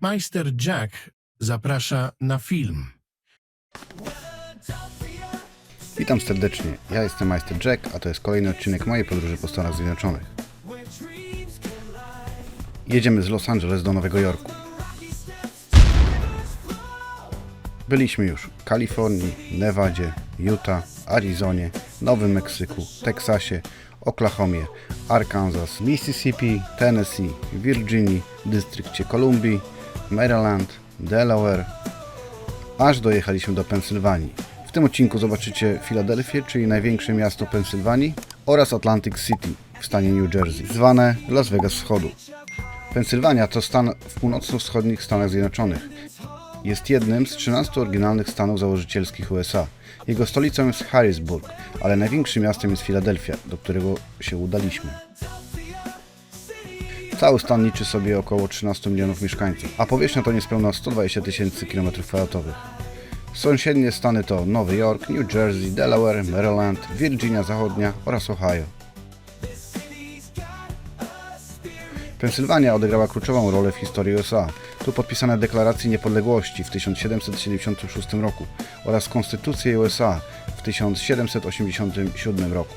Majster Jack zaprasza na film. Witam serdecznie, ja jestem Majster Jack, a to jest kolejny odcinek mojej podróży po Stanach Zjednoczonych. Jedziemy z Los Angeles do Nowego Jorku. Byliśmy już w Kalifornii, Nevadzie, Utah, Arizonie, Nowym Meksyku, Teksasie, Oklahomie, Arkansas, Mississippi, Tennessee, Virginii, Dystrykcie Kolumbii, Maryland, Delaware, aż dojechaliśmy do Pensylwanii. W tym odcinku zobaczycie Filadelfię, czyli największe miasto Pensylwanii oraz Atlantic City w stanie New Jersey, zwane Las Vegas Wschodu. Pensylwania to stan w północno-wschodnich Stanach Zjednoczonych. Jest jednym z 13 oryginalnych stanów założycielskich USA. Jego stolicą jest Harrisburg, ale największym miastem jest Filadelfia, do którego się udaliśmy. Cały stan liczy sobie około 13 milionów mieszkańców, a powierzchnia to niespełna 120 tysięcy km2. Sąsiednie stany to Nowy Jork, New Jersey, Delaware, Maryland, Virginia Zachodnia oraz Ohio. Pensylwania odegrała kluczową rolę w historii USA. Tu podpisano deklarację niepodległości w 1776 roku oraz konstytucję USA w 1787 roku.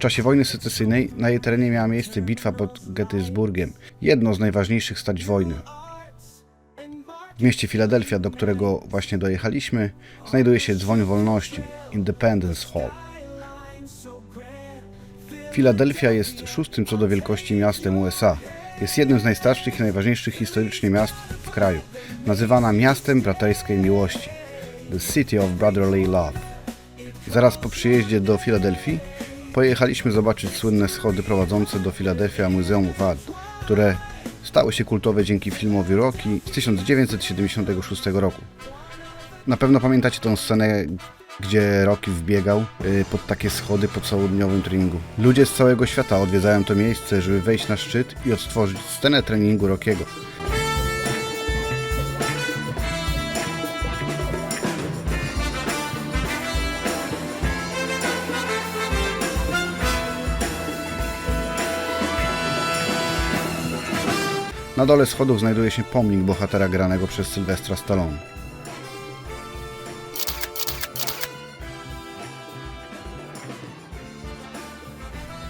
Czasie wojny secesyjnej na jej terenie miała miejsce bitwa pod Gettysburgiem, jedno z najważniejszych stać wojny. W mieście Filadelfia, do którego właśnie dojechaliśmy, znajduje się dzwoń wolności Independence Hall. Filadelfia jest szóstym co do wielkości miastem USA. Jest jednym z najstarszych i najważniejszych historycznie miast w kraju. Nazywana miastem braterskiej miłości. The City of Brotherly Love. Zaraz po przyjeździe do Filadelfii pojechaliśmy zobaczyć słynne schody prowadzące do Philadelphia Museum of Art, które stały się kultowe dzięki filmowi Rocky z 1976 roku. Na pewno pamiętacie tę scenę, gdzie Rocky wbiegał y, pod takie schody po całodniowym treningu. Ludzie z całego świata odwiedzają to miejsce, żeby wejść na szczyt i odtworzyć scenę treningu Rockiego. Na dole schodów znajduje się pomnik bohatera granego przez Sylwestra Stallone.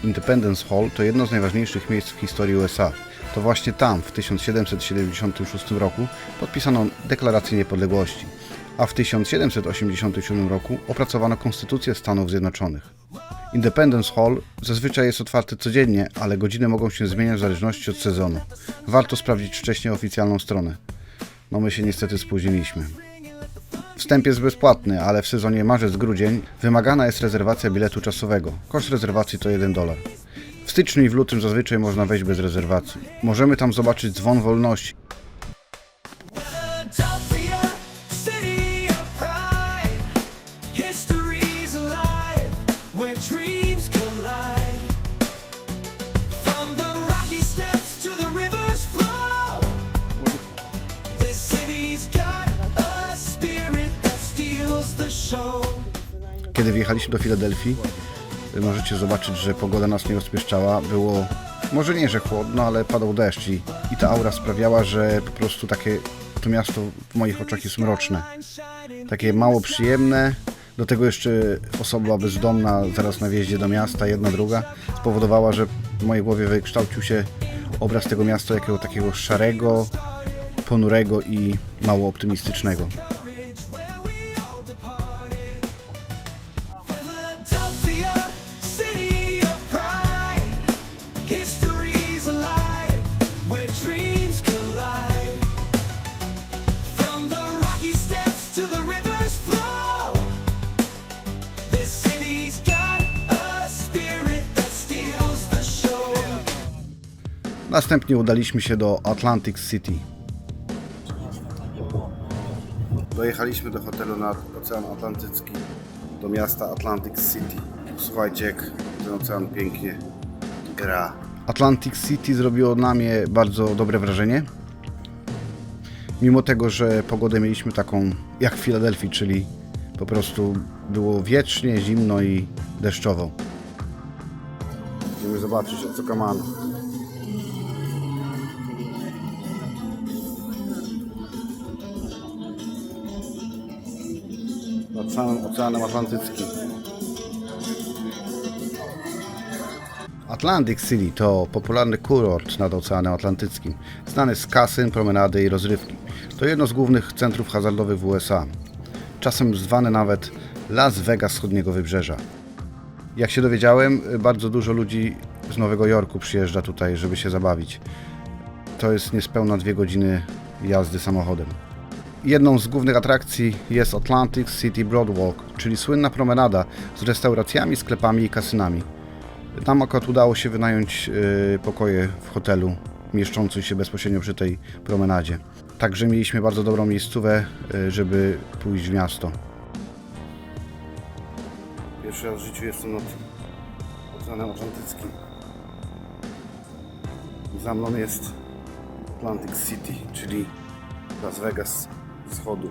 Independence Hall to jedno z najważniejszych miejsc w historii USA. To właśnie tam w 1776 roku podpisano Deklarację Niepodległości, a w 1787 roku opracowano Konstytucję Stanów Zjednoczonych. Independence Hall zazwyczaj jest otwarty codziennie, ale godziny mogą się zmieniać w zależności od sezonu. Warto sprawdzić wcześniej oficjalną stronę. No my się niestety spóźniliśmy. Wstęp jest bezpłatny, ale w sezonie marzec-grudzień wymagana jest rezerwacja biletu czasowego. Koszt rezerwacji to 1 dolar. W styczniu i w lutym zazwyczaj można wejść bez rezerwacji. Możemy tam zobaczyć dzwon wolności. Kiedy wjechaliśmy do Filadelfii, możecie zobaczyć, że pogoda nas nie rozpieszczała. Było może nie, że chłodno, ale padał deszcz i, i ta aura sprawiała, że po prostu takie to miasto w moich oczach jest mroczne. Takie mało przyjemne. Do tego jeszcze osoba bezdomna zaraz na wjeździe do miasta, jedna, druga, spowodowała, że w mojej głowie wykształcił się obraz tego miasta jakiego takiego szarego, ponurego i mało optymistycznego. Następnie udaliśmy się do Atlantic City. Dojechaliśmy do hotelu nad Ocean Atlantycki, do miasta Atlantic City. Słuchajcie, jak ten ocean pięknie gra. Atlantic City zrobiło na mnie bardzo dobre wrażenie. Mimo tego, że pogodę mieliśmy taką jak w Filadelfii, czyli po prostu było wiecznie, zimno i deszczowo. Idziemy zobaczyć, o co kamano. Samym Oceanem Atlantyckim. Atlantic City to popularny kurort nad Oceanem Atlantyckim, znany z kasyn, promenady i rozrywki. To jedno z głównych centrów hazardowych w USA. Czasem zwane nawet Las Vegas wschodniego wybrzeża. Jak się dowiedziałem, bardzo dużo ludzi z Nowego Jorku przyjeżdża tutaj, żeby się zabawić. To jest niespełna dwie godziny jazdy samochodem. Jedną z głównych atrakcji jest Atlantic City Broadwalk, czyli słynna promenada z restauracjami, sklepami i kasynami. Tam akurat udało się wynająć yy, pokoje w hotelu mieszczącym się bezpośrednio przy tej promenadzie. Także mieliśmy bardzo dobrą miejscówę, yy, żeby pójść w miasto. Pierwszy raz w życiu jestem nad Oceanem Atlantyckim. Za mną jest Atlantic City, czyli Las Vegas wschodu.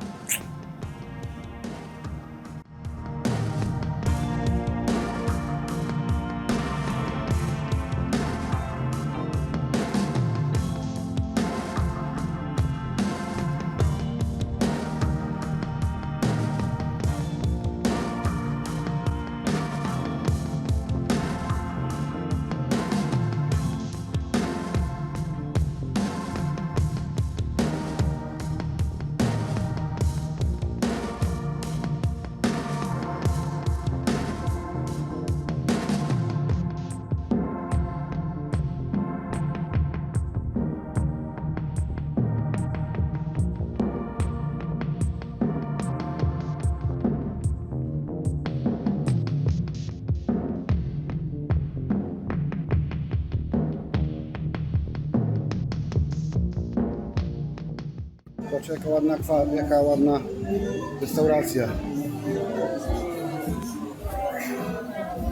Zobacz jaka ładna, jaka ładna restauracja.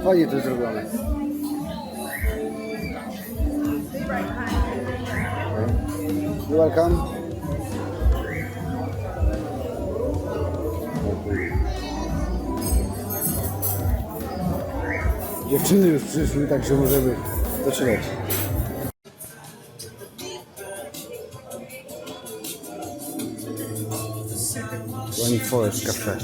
Fajnie to zrobione. Welcome. Dziewczyny już przyszły, także możemy zaczynać. Running Forest Cafe.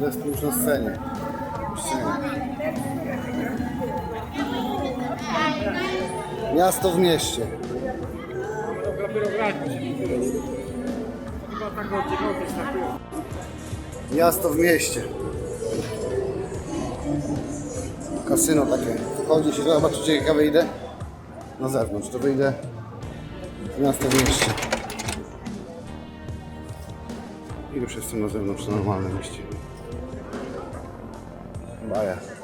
Zespół na. Scenie. Miasto w mieście. Miasto w mieście. Kasyno takie. Wchodzi się, zobaczycie jak ja wyjdę na zewnątrz. To wyjdę miasto w mieście. I już jestem na zewnątrz, na normalnym mieście. Baja.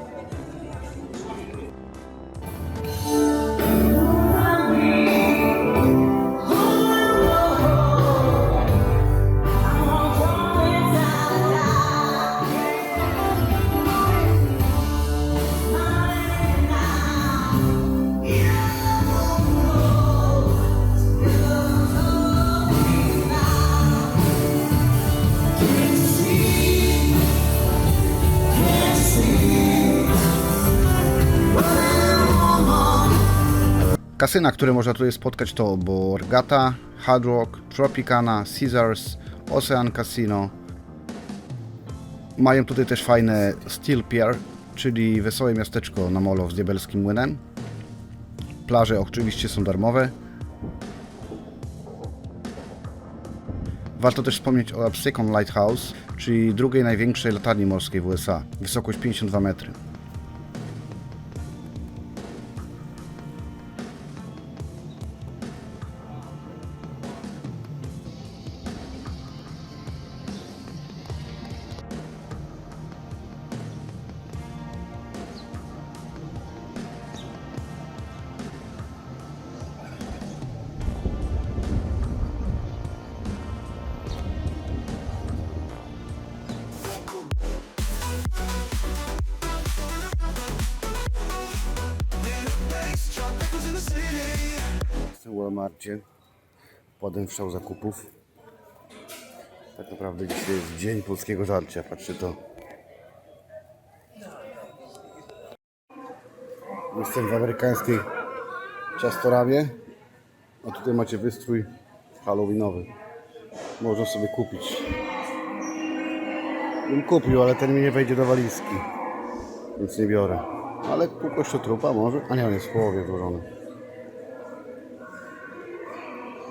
Kasyna, które można tutaj spotkać to Borgata, Hard Rock, Tropicana, Caesars, Ocean Casino. Mają tutaj też fajne Steel Pier, czyli wesołe miasteczko na molo z diabelskim młynem. Plaże oczywiście są darmowe. Warto też wspomnieć o Absecon Lighthouse, czyli drugiej największej latarni morskiej w USA. Wysokość 52 metry. W Walmartie. Potem wszał zakupów. Tak naprawdę dzisiaj jest dzień polskiego żarcia, patrzcie to. Jestem w amerykańskiej ciastoramie, a tutaj macie wystrój halloweenowy. Można sobie kupić. Bym kupił, ale ten mi nie wejdzie do walizki, więc nie biorę. Ale pół kościotrupa może? A nie, on jest w połowie złożony.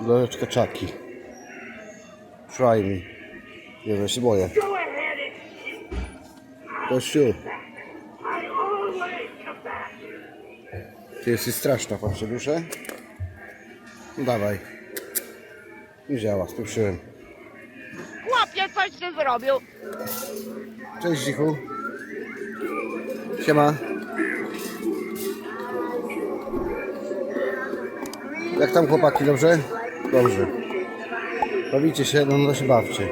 Loreczka czaki. Try me. Nie, ja się boję. Kościół, ty jesteś straszna, patrzę duszę. No dawaj. Nie działa, spieprzyłem. Chłopie, coś ty zrobił. Cześć Cichu. Siema. Jak tam chłopaki, dobrze? Dobrze. Bawicie się? No, no się bawcie.